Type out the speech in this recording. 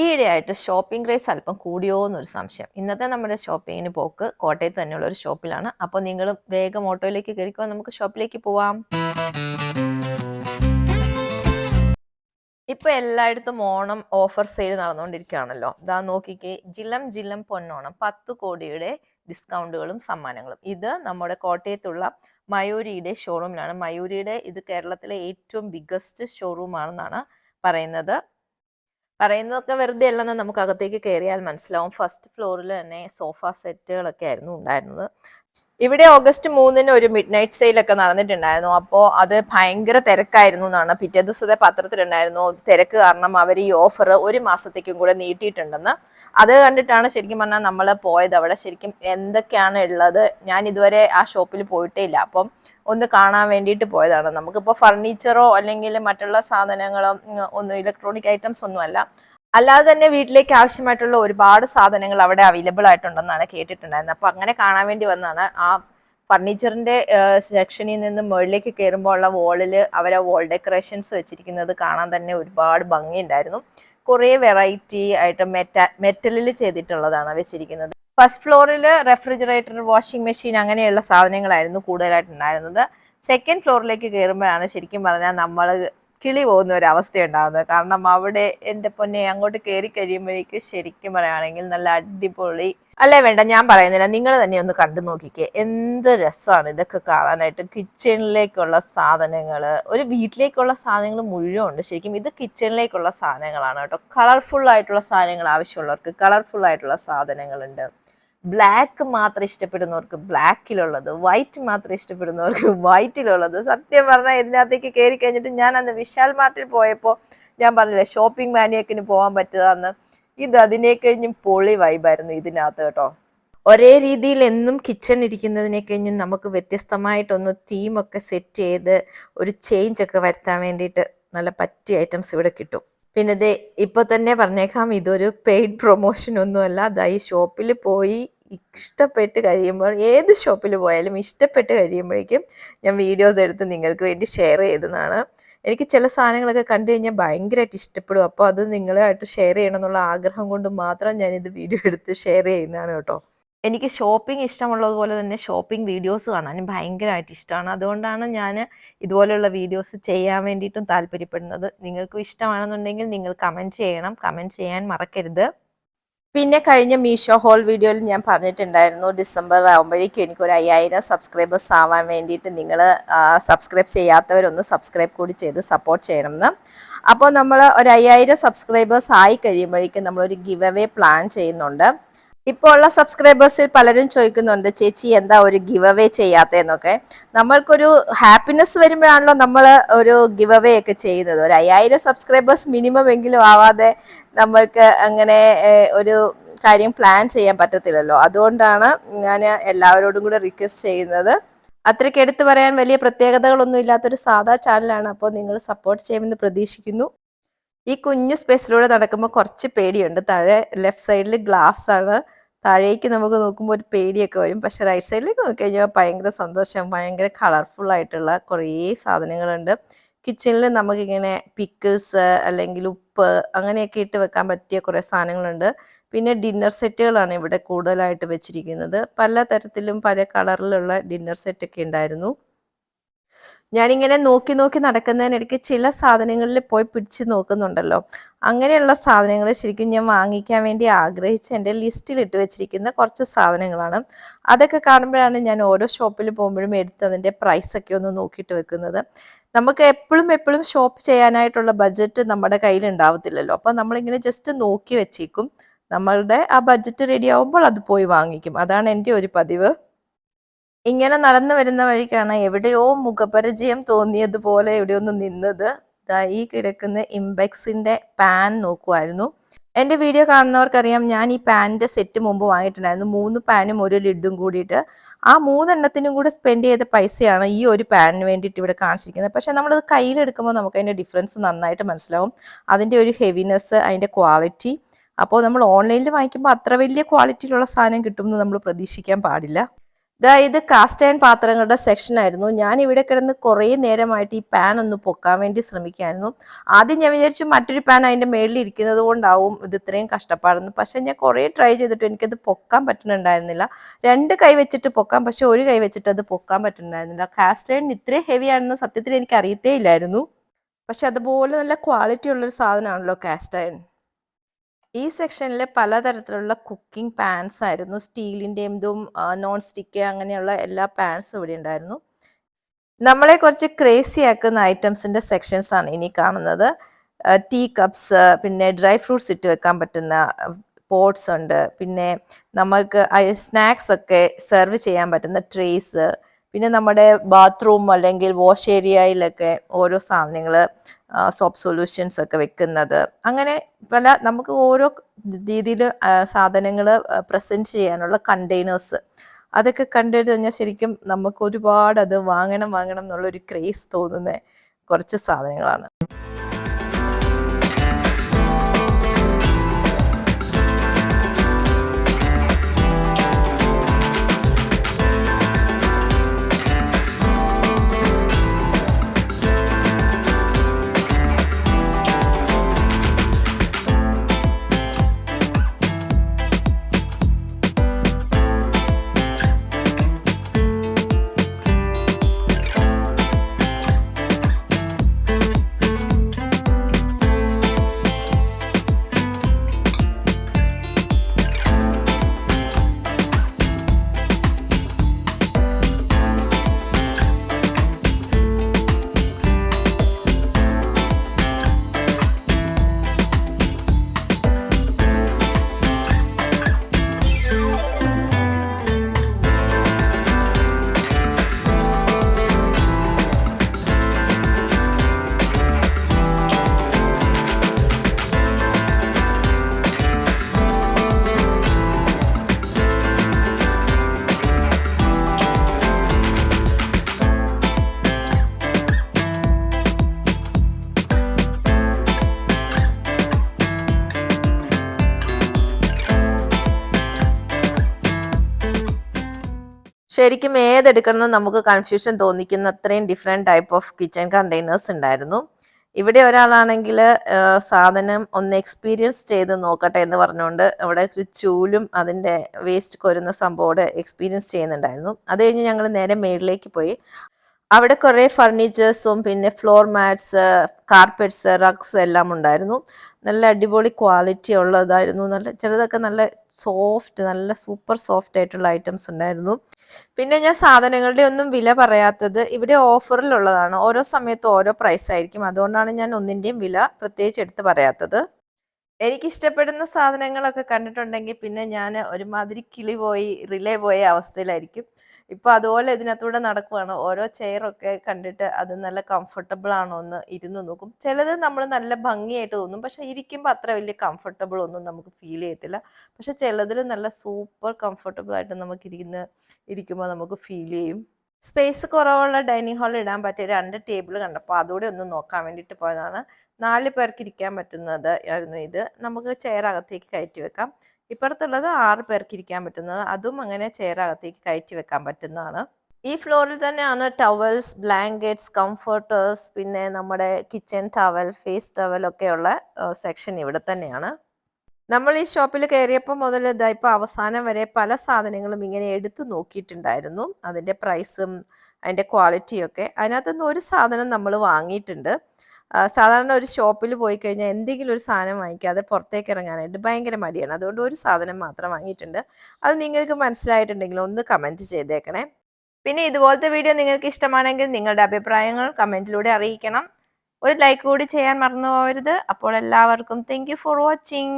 ഈയിടെയായിട്ട് shopping craze അല്പം കൂടിയോ എന്നൊരു സംശയം. ഇന്നത്തെ നമ്മുടെ ഷോപ്പിങ്ങിന് പോക്ക് കോട്ടയത്ത് തന്നെയുള്ള ഒരു ഷോപ്പിലാണ് അപ്പോൾ നിങ്ങൾ വേഗം ഓട്ടോയിലേക്ക് കയറിക്കോ നമുക്ക് ഷോപ്പിലേക്ക് പോവാം. ഇപ്പൊ എല്ലായിടത്തും ഓണം ഓഫർ സെയിൽ നടന്നുകൊണ്ടിരിക്കുകയാണല്ലോ. ഇതാ നോക്കിക്കേ ജില്ലം ജില്ലം പൊന്നോണം പത്ത് കോടിയുടെ ഡിസ്കൗണ്ടുകളും സമ്മാനങ്ങളും. ഇത് നമ്മുടെ കോട്ടയത്തുള്ള മയൂരിയുടെ ഷോറൂമിലാണ് മയൂരിയുടെ ഇത് കേരളത്തിലെ ഏറ്റവും ബിഗ്ഗസ്റ്റ് ഷോറൂം ആണെന്നാണ് പറയുന്നത്. പറയുന്നതൊക്കെ വെറുതെ അല്ലെന്ന് നമുക്ക് അകത്തേക്ക് കയറിയാൽ മനസ്സിലാവും. ഫസ്റ്റ് ഫ്ലോറിൽ തന്നെ സോഫ സെറ്റുകളൊക്കെ ആയിരുന്നു ഉണ്ടായിരുന്നത്. ഇവിടെ ഓഗസ്റ്റ് മൂന്നിന് ഒരു മിഡ് നൈറ്റ് സെയിലൊക്കെ നടന്നിട്ടുണ്ടായിരുന്നു. അപ്പോൾ അത് ഭയങ്കര തിരക്കായിരുന്നു എന്നാണ് പിറ്റേ ദിവസത്തെ പത്രത്തിലുണ്ടായിരുന്നു. തിരക്ക് കാരണം അവർ ഈ ഓഫർ ഒരു മാസത്തേക്കും കൂടെ നീട്ടിയിട്ടുണ്ടെന്ന്. അത് കണ്ടിട്ടാണ് ശരിക്കും പറഞ്ഞാൽ നമ്മൾ പോയത്. അവിടെ ശരിക്കും എന്തൊക്കെയാണ് ഉള്ളത്? ഞാൻ ഇതുവരെ ആ ഷോപ്പിൽ പോയിട്ടേ ഇല്ല. അപ്പം ഒന്ന് കാണാൻ വേണ്ടിയിട്ട് പോയതാണ്. നമുക്കിപ്പോൾ ഫർണിച്ചറോ അല്ലെങ്കിൽ മറ്റുള്ള സാധനങ്ങളോ ഒന്നും ഇലക്ട്രോണിക് ഐറ്റംസ് ഒന്നും അല്ല അല്ലാതെ തന്നെ വീട്ടിലേക്ക് ആവശ്യമായിട്ടുള്ള ഒരുപാട് സാധനങ്ങൾ അവിടെ അവൈലബിൾ ആയിട്ടുണ്ടെന്നാണ് കേട്ടിട്ടുണ്ടായിരുന്നത്. അപ്പൊ അങ്ങനെ കാണാൻ വേണ്ടി വന്നാണ് ആ ഫർണിച്ചറിന്റെ സെക്ഷനിൽ നിന്ന് മുകളിലേക്ക് കയറുമ്പോൾ ഉള്ള വോളിൽ അവരെ വാൾ ഡെക്കറേഷൻസ് വെച്ചിരിക്കുന്നത് കാണാൻ തന്നെ ഒരുപാട് ഭംഗിയുണ്ടായിരുന്നു. കുറേ വെറൈറ്റി ആയിട്ട് മെറ്റ മെറ്റലിൽ ചെയ്തിട്ടുള്ളതാണ് വെച്ചിരിക്കുന്നത്. ഫസ്റ്റ് ഫ്ലോറിൽ റെഫ്രിജറേറ്റർ വാഷിംഗ് മെഷീൻ അങ്ങനെയുള്ള സാധനങ്ങളായിരുന്നു കൂടുതലായിട്ടുണ്ടായിരുന്നത്. സെക്കൻഡ് ഫ്ലോറിലേക്ക് കയറുമ്പോഴാണ് ശരിക്കും പറഞ്ഞാൽ നമ്മൾ കിളി പോകുന്ന ഒരു ഉണ്ടാകുന്നത് കാരണം അവിടെ എന്റെ പൊന്നെ അങ്ങോട്ട് കയറി കഴിയുമ്പോഴേക്ക് ശരിക്കും പറയുകയാണെങ്കിൽ നല്ല അടിപൊളി. അല്ലേ വേണ്ട ഞാൻ പറയുന്നില്ല. നിങ്ങൾ തന്നെ ഒന്ന് കണ്ടു നോക്കിക്കേ. എന്ത് രസമാണ് ഇതൊക്കെ കാണാനായിട്ട്. കിച്ചണിലേക്കുള്ള സാധനങ്ങൾ. ഒരു വീട്ടിലേക്കുള്ള സാധനങ്ങൾ മുഴുവൻ ഉണ്ട്. ശരിക്കും ഇത് കിച്ചണിലേക്കുള്ള സാധനങ്ങളാണ് കേട്ടോ. കളർഫുൾ ആയിട്ടുള്ള സാധനങ്ങൾ ആവശ്യമുള്ളവർക്ക് കളർഫുൾ ആയിട്ടുള്ള സാധനങ്ങളുണ്ട്. ബ്ലാക്ക് മാത്രം ഇഷ്ടപ്പെടുന്നവർക്ക് ബ്ലാക്കിലുള്ളത് വൈറ്റ് മാത്രം ഇഷ്ടപ്പെടുന്നവർക്ക് വൈറ്റിലുള്ളത് സത്യം പറഞ്ഞാൽ ഇതിനകത്തേക്ക് കയറി കഴിഞ്ഞിട്ട് ഞാൻ അന്ന് വിശാൽ മാർട്ടിൽ പോയപ്പോൾ ഞാൻ പറഞ്ഞില്ല ഷോപ്പിംഗ് മാനിയക്കിന് പോകാൻ പറ്റുകയെന്ന് ഇത് അതിനെ കഴിഞ്ഞും പൊളി വൈബായിരുന്നു ഇതിനകത്ത് കേട്ടോ. ഒരേ രീതിയിൽ എന്നും കിച്ചൺ ഇരിക്കുന്നതിനെ കഴിഞ്ഞും നമുക്ക് വ്യത്യസ്തമായിട്ടൊന്ന് തീമൊക്കെ സെറ്റ് ചെയ്ത് ഒരു ചേഞ്ച് ഒക്കെ വരുത്താൻ വേണ്ടിയിട്ട് നല്ല പറ്റിയ ഐറ്റംസ് ഇവിടെ കിട്ടും. പിന്നെ ഇത് ഇപ്പൊ തന്നെ പറഞ്ഞേക്കാം ഇതൊരു പെയ്ഡ് പ്രൊമോഷൻ ഒന്നുമല്ല. ദാ ഈ ഷോപ്പിൽ പോയി ഇഷ്ടപ്പെട്ട് കഴിയുമ്പോൾ ഏത് ഷോപ്പിൽ പോയാലും ഇഷ്ടപ്പെട്ട് കഴിയുമ്പോഴേക്കും ഞാൻ വീഡിയോസ് എടുത്ത് നിങ്ങൾക്ക് വേണ്ടി ഷെയർ ചെയ്തതാണ്. എനിക്ക് ചില സാധനങ്ങളൊക്കെ കണ്ടു കഴിഞ്ഞാൽ ഭയങ്കരമായിട്ട് ഇഷ്ടപ്പെടും. അപ്പോൾ അത് നിങ്ങളുമായിട്ട് ഷെയർ ചെയ്യണം എന്നുള്ള ആഗ്രഹം കൊണ്ട് മാത്രം ഞാൻ ഇത് വീഡിയോ എടുത്ത് ഷെയർ ചെയ്യുന്നതാണ് കേട്ടോ. എനിക്ക് ഷോപ്പിംഗ് ഇഷ്ടമുള്ളതുപോലെ തന്നെ ഷോപ്പിംഗ് വീഡിയോസ് കാണാനും ഭയങ്കരമായിട്ട് ഇഷ്ടമാണ് അതുകൊണ്ടാണ് ഞാൻ ഇതുപോലെയുള്ള വീഡിയോസ് ചെയ്യാൻ വേണ്ടിയിട്ടും താല്പര്യപ്പെടുന്നത്. നിങ്ങൾക്കും ഇഷ്ടമാണെന്നുണ്ടെങ്കിൽ നിങ്ങൾ കമന്റ് ചെയ്യണം. കമന്റ് ചെയ്യാൻ മറക്കരുത്. പിന്നെ കഴിഞ്ഞ മീഷോ ഹോൾ വീഡിയോയിൽ ഞാൻ പറഞ്ഞിട്ടുണ്ടായിരുന്നു ഡിസംബർ ആകുമ്പോഴേക്കും എനിക്കൊരു അയ്യായിരം സബ്സ്ക്രൈബേഴ്സ് ആവാൻ വേണ്ടിയിട്ട് നിങ്ങൾ സബ്സ്ക്രൈബ് ചെയ്യാത്തവരൊന്ന് സബ്സ്ക്രൈബ് കൂടി ചെയ്ത് സപ്പോർട്ട് ചെയ്യണമെന്ന്. അപ്പോൾ നമ്മൾ ഒരു അയ്യായിരം സബ്സ്ക്രൈബേഴ്സ് ആയി കഴിയുമ്പോഴേക്കും നമ്മളൊരു ഗിവ് അവേ പ്ലാൻ ചെയ്യുന്നുണ്ട്. ഇപ്പോൾ ഉള്ള സബ്സ്ക്രൈബേഴ്സിൽ പലരും ചോദിക്കുന്നുണ്ട് ചേച്ചി എന്താ ഒരു ഗിവ് അവേ ചെയ്യാത്തതെന്നൊക്കെ? നമ്മൾക്കൊരു ഹാപ്പിനെസ് വരുമ്പോഴാണല്ലോ നമ്മൾ ഒരു ഗിവ് അവേ ഒക്കെ ചെയ്യുന്നത്. ഒരു അയ്യായിരം സബ്സ്ക്രൈബേഴ്സ് മിനിമം എങ്കിലും ആവാതെ നമ്മൾക്ക് അങ്ങനെ ഒരു കാര്യം പ്ലാൻ ചെയ്യാൻ പറ്റത്തില്ലല്ലോ. അതുകൊണ്ടാണ് ഞാൻ എല്ലാവരോടും കൂടെ റിക്വസ്റ്റ് ചെയ്യുന്നത്. അത്രയ്ക്ക് എടുത്തു പറയാൻ വലിയ പ്രത്യേകതകളൊന്നും ഇല്ലാത്തൊരു സാധാ ചാനലാണ് അപ്പോൾ നിങ്ങൾ സപ്പോർട്ട് ചെയ്യുമെന്ന് പ്രതീക്ഷിക്കുന്നു. ഈ കുഞ്ഞു സ്പേസിലൂടെ നടക്കുമ്പോൾ കുറച്ച് പേടിയുണ്ട്. താഴെ ലെഫ്റ്റ് സൈഡിൽ ഗ്ലാസ് ആണ്. താഴേക്ക് നമുക്ക് നോക്കുമ്പോൾ ഒരു പേടിയൊക്കെ വരും. പക്ഷെ റൈറ്റ് സൈഡിലേക്ക് നോക്കി കഴിഞ്ഞാൽ ഭയങ്കര സന്തോഷം ഭയങ്കര കളർഫുൾ ആയിട്ടുള്ള കുറേ സാധനങ്ങളുണ്ട്. കിച്ചണിൽ നമുക്കിങ്ങനെ പിക്കിൾസ് അല്ലെങ്കിൽ ഉപ്പ് അങ്ങനെയൊക്കെ ഇട്ട് വെക്കാൻ പറ്റിയ കുറേ സാധനങ്ങളുണ്ട്. പിന്നെ ഡിന്നർ സെറ്റുകളാണ് ഇവിടെ കൂടുതലായിട്ട് വെച്ചിരിക്കുന്നത്. പല തരത്തിലും പല കളറിലുള്ള ഡിന്നർ സെറ്റൊക്കെ ഉണ്ടായിരുന്നു. ഞാനിങ്ങനെ നോക്കി നോക്കി നടക്കുന്നതിനിടയ്ക്ക് ചില സാധനങ്ങളിൽ പോയി പിടിച്ച് നോക്കുന്നുണ്ടല്ലോ. അങ്ങനെയുള്ള സാധനങ്ങൾ ശരിക്കും ഞാൻ വാങ്ങിക്കാൻ വേണ്ടി ആഗ്രഹിച്ച് എന്റെ ലിസ്റ്റിൽ ഇട്ട് വെച്ചിരിക്കുന്ന കുറച്ച് സാധനങ്ങളാണ്. അതൊക്കെ കാണുമ്പോഴാണ് ഞാൻ ഓരോ ഷോപ്പിൽ പോകുമ്പോഴും എടുത്ത് അതിന്റെ പ്രൈസൊക്കെ ഒന്ന് നോക്കിയിട്ട് വെക്കുന്നത്. നമുക്ക് എപ്പോഴും എപ്പോഴും ഷോപ്പ് ചെയ്യാനായിട്ടുള്ള ബഡ്ജറ്റ് നമ്മുടെ കയ്യിൽ ഉണ്ടാവത്തില്ലല്ലോ. അപ്പം നമ്മളിങ്ങനെ ജസ്റ്റ് നോക്കി വെച്ചേക്കും. നമ്മളുടെ ആ ബഡ്ജറ്റ് റെഡി ആവുമ്പോൾ അത് പോയി വാങ്ങിക്കും. അതാണ് എന്റെ ഒരു പതിവ്. ഇങ്ങനെ നടന്നു വരുന്ന വഴിക്കാണ് എവിടെയോ മുഖപരിചയം തോന്നിയതുപോലെ എവിടെയൊന്ന് നിന്നത്. ഈ കിടക്കുന്ന ഇംബെക്സിന്റെ പാൻ നോക്കുമായിരുന്നു എന്റെ വീഡിയോ കാണുന്നവർക്കറിയാം ഞാൻ ഈ പാനിന്റെ സെറ്റ് മുമ്പ് വാങ്ങിയിട്ടുണ്ടായിരുന്നു. മൂന്ന് പാനും ഒരു ലിഡും കൂടിയിട്ട് ആ മൂന്നെണ്ണത്തിനും കൂടെ സ്പെൻഡ് ചെയ്ത പൈസയാണ് ഈ ഒരു പാനിന് വേണ്ടിയിട്ട് ഇവിടെ കാണിച്ചിരിക്കുന്നത്. പക്ഷെ നമ്മളത് കയ്യിലെടുക്കുമ്പോൾ നമുക്ക് അതിന്റെ ഡിഫറൻസ് നന്നായിട്ട് മനസ്സിലാവും. അതിന്റെ ഒരു ഹെവിനെസ് അതിന്റെ ക്വാളിറ്റി. അപ്പോൾ നമ്മൾ ഓൺലൈനിൽ വാങ്ങിക്കുമ്പോൾ അത്ര വലിയ ക്വാളിറ്റിയിലുള്ള സാധനം കിട്ടുമെന്ന് നമ്മൾ പ്രതീക്ഷിക്കാൻ പാടില്ല. ഇതാ ഇത് കാസ്റ്റ് അയൺ പാത്രങ്ങളുടെ സെക്ഷൻ ആയിരുന്നു. ഞാൻ ഇവിടെ കിടന്ന് കുറേ നേരമായിട്ട് ഈ പാൻ ഒന്ന് പൊക്കാൻ വേണ്ടി ശ്രമിക്കായിരുന്നു. ആദ്യം ഞാൻ വിചാരിച്ചു മറ്റൊരു പാൻ അതിന്റെ മേളിൽ ഇരിക്കുന്നത് കൊണ്ടാവും ഇത് ഇത്രയും കഷ്ടപ്പാടെന്ന്. പക്ഷെ ഞാൻ കുറേ ട്രൈ ചെയ്തിട്ട് എനിക്കത് പൊക്കാൻ പറ്റുന്നുണ്ടായിരുന്നില്ല. രണ്ട് കൈ വെച്ചിട്ട് പൊക്കാം പക്ഷെ ഒരു കൈ വെച്ചിട്ട് അത് പൊക്കാൻ പറ്റുന്നുണ്ടായിരുന്നില്ല. കാസ്റ്റ് അയൺ ഇത്രയും ഹെവി ആണെന്ന് സത്യത്തിൽ എനിക്ക് അറിയത്തേ ഇല്ലായിരുന്നു പക്ഷെ അതുപോലെ നല്ല ക്വാളിറ്റി ഉള്ളൊരു സാധനമാണല്ലോ കാസ്റ്റ് അയൺ ഈ സെക്ഷനിൽ പലതരത്തിലുള്ള കുക്കിംഗ് പാൻസ് ആയിരുന്നു. സ്റ്റീലിന്റെയും ഇതും നോൺ സ്റ്റിക്ക് അങ്ങനെയുള്ള എല്ലാ പാൻസും ഇവിടെ ഉണ്ടായിരുന്നു. നമ്മളെ കുറച്ച് ക്രേസി ആക്കുന്ന ഐറ്റംസിന്റെ സെക്ഷൻസ് ആണ് ഇനി കാണുന്നത്. ടീ കപ്സ് പിന്നെ ഡ്രൈ ഫ്രൂട്ട്സ് ഇട്ട് വെക്കാൻ പറ്റുന്ന പോട്ട്സ് ഉണ്ട്. പിന്നെ നമുക്ക് സ്നാക്സ് ഒക്കെ സെർവ് ചെയ്യാൻ പറ്റുന്ന ട്രേസ് പിന്നെ നമ്മുടെ ബാത്റൂം അല്ലെങ്കിൽ വാഷ് ഏരിയയിലൊക്കെ ഓരോ സാധനങ്ങൾ സോപ്പ് സൊല്യൂഷൻസ് ഒക്കെ വെക്കുന്നത്. അങ്ങനെ പല നമുക്ക് ഓരോ രീതിയിൽ സാധനങ്ങൾ പ്രസന്റ് ചെയ്യാനുള്ള കണ്ടെയ്നേഴ്സ് അതൊക്കെ കണ്ടിട്ട് കഴിഞ്ഞാൽ ശരിക്കും നമുക്ക് ഒരുപാട് അത് വാങ്ങണം വാങ്ങണം എന്നുള്ളൊരു ക്രേസ് തോന്നുന്ന കുറച്ച് സാധനങ്ങളാണ്. ശരിക്കും ഏതെടുക്കണം എന്ന് നമുക്ക് കൺഫ്യൂഷൻ തോന്നിക്കുന്ന അത്രയും different type of kitchen containers ഉണ്ടായിരുന്നു. ഇവിടെ ഒരാളാണെങ്കിൽ സാധനം ഒന്ന് എക്സ്പീരിയൻസ് ചെയ്ത് നോക്കട്ടെ എന്ന് പറഞ്ഞുകൊണ്ട് അവിടെ ഒരു ചൂലും അതിന്റെ വേസ്റ്റ് കൊരുന്ന സംഭവം എക്സ്പീരിയൻസ് ചെയ്യുന്നുണ്ടായിരുന്നു. അത് കഴിഞ്ഞ് ഞങ്ങൾ നേരെ മേളിലേക്ക് പോയി. അവിടെ കുറേ ഫർണിച്ചേഴ്സും പിന്നെ ഫ്ലോർ മാറ്റ്സ് കാർപ്പറ്റ്സ് റഗ്സ് എല്ലാം ഉണ്ടായിരുന്നു. നല്ല അടിപൊളി ക്വാളിറ്റി ഉള്ളതായിരുന്നു. നല്ല ചിലതൊക്കെ നല്ല സോഫ്റ്റ് നല്ല സൂപ്പർ സോഫ്റ്റ് ആയിട്ടുള്ള ഐറ്റംസ് ഉണ്ടായിരുന്നു. പിന്നെ ഞാൻ സാധനങ്ങളുടെ ഒന്നും വില പറയാത്തത് ഇവിടെ ഓഫറിലുള്ളതാണ് ഓരോ സമയത്ത് ഓരോ പ്രൈസ് ആയിരിക്കും. അതുകൊണ്ടാണ് ഞാൻ ഒന്നിന്റെയും വില പ്രത്യേകിച്ച് എടുത്ത് പറയാത്തത്. എനിക്ക് ഇഷ്ടപ്പെടുന്ന സാധനങ്ങളൊക്കെ കണ്ടിട്ടുണ്ടെങ്കിൽ പിന്നെ ഞാൻ ഒരുമാതിരി കിളി പോയി റിലേ പോയ അവസ്ഥയിലായിരിക്കും. ഇപ്പൊ അതുപോലെ ഇതിനകത്തൂടെ നടക്കുവാണ്. ഓരോ ചെയറൊക്കെ കണ്ടിട്ട് അത് നല്ല കംഫർട്ടബിൾ ആണോ എന്ന് ഇരുന്ന് നോക്കും. ചിലത് നമ്മൾ നല്ല ഭംഗിയായിട്ട് തോന്നും. പക്ഷെ ഇരിക്കുമ്പോൾ അത്ര വലിയ കംഫർട്ടബിൾ ഒന്നും നമുക്ക് ഫീൽ ചെയ്യത്തില്ല. പക്ഷെ ചിലതിൽ നല്ല സൂപ്പർ കംഫർട്ടബിൾ ആയിട്ട് നമുക്ക് ഇരിക്കുന്ന ഇരിക്കുമ്പോൾ നമുക്ക് ഫീൽ ചെയ്യും. സ്പേസ് കുറവുള്ള ഡൈനിങ് ഹാളിൽ ഇടാൻ പറ്റിയ രണ്ട് ടേബിൾ കണ്ടപ്പോൾ അതുകൂടെ ഒന്ന് നോക്കാൻ വേണ്ടിയിട്ട് പോയതാണ്. നാല് പേർക്ക് ഇരിക്കാൻ പറ്റുന്നത് ആയിരുന്നു ഇത്. നമുക്ക് ചെയർ അകത്തേക്ക് കയറ്റി വെക്കാം. ഇപ്പുറത്തുള്ളത് ആറ് പേർക്ക് ഇരിക്കാൻ പറ്റുന്നത്. അതും അങ്ങനെ ചെയറകത്തേക്ക് കയറ്റി വെക്കാൻ പറ്റുന്നതാണ്. ഈ ഫ്ലോറിൽ തന്നെയാണ് ടവൽസ് ബ്ലാങ്കറ്റ്സ് കംഫർട്ടേഴ്സ് പിന്നെ നമ്മുടെ കിച്ചൺ ടവൽ ഫേസ് ടവൽ ഒക്കെയുള്ള സെക്ഷൻ ഇവിടെ തന്നെയാണ്. നമ്മൾ ഈ ഷോപ്പിൽ കയറിയപ്പോൾ മുതൽ ഇതാ ഇപ്പോൾ അവസാനം വരെ പല സാധനങ്ങളും ഇങ്ങനെ എടുത്തു നോക്കിയിട്ടുണ്ടായിരുന്നു. അതിന്റെ പ്രൈസും അതിന്റെ ക്വാളിറ്റിയൊക്കെ അതിനകത്തുനിന്ന് ഒരു സാധനം നമ്മൾ വാങ്ങിയിട്ടുണ്ട്. സാധാരണ ഒരു ഷോപ്പിൽ പോയി കഴിഞ്ഞാൽ എന്തെങ്കിലും ഒരു സാധനം വാങ്ങിക്കാതെ പുറത്തേക്ക് ഇറങ്ങാനായിട്ട് ഭയങ്കര മടിയാണ്. അതുകൊണ്ട് ഒരു സാധനം മാത്രം വാങ്ങിയിട്ടുണ്ട്. അത് നിങ്ങൾക്ക് മനസ്സിലായിട്ടുണ്ടെങ്കിൽ ഒന്ന് കമന്റ് ചെയ്തേക്കണേ. പിന്നെ ഇതുപോലത്തെ വീഡിയോ നിങ്ങൾക്ക് ഇഷ്ടമാണെങ്കിൽ നിങ്ങളുടെ അഭിപ്രായങ്ങൾ കമന്റിലൂടെ അറിയിക്കണം. ഒരു ലൈക്ക് കൂടി ചെയ്യാൻ മറന്നു പോകരുത് അപ്പോൾ എല്ലാവർക്കും താങ്ക് ഫോർ വാച്ചിങ്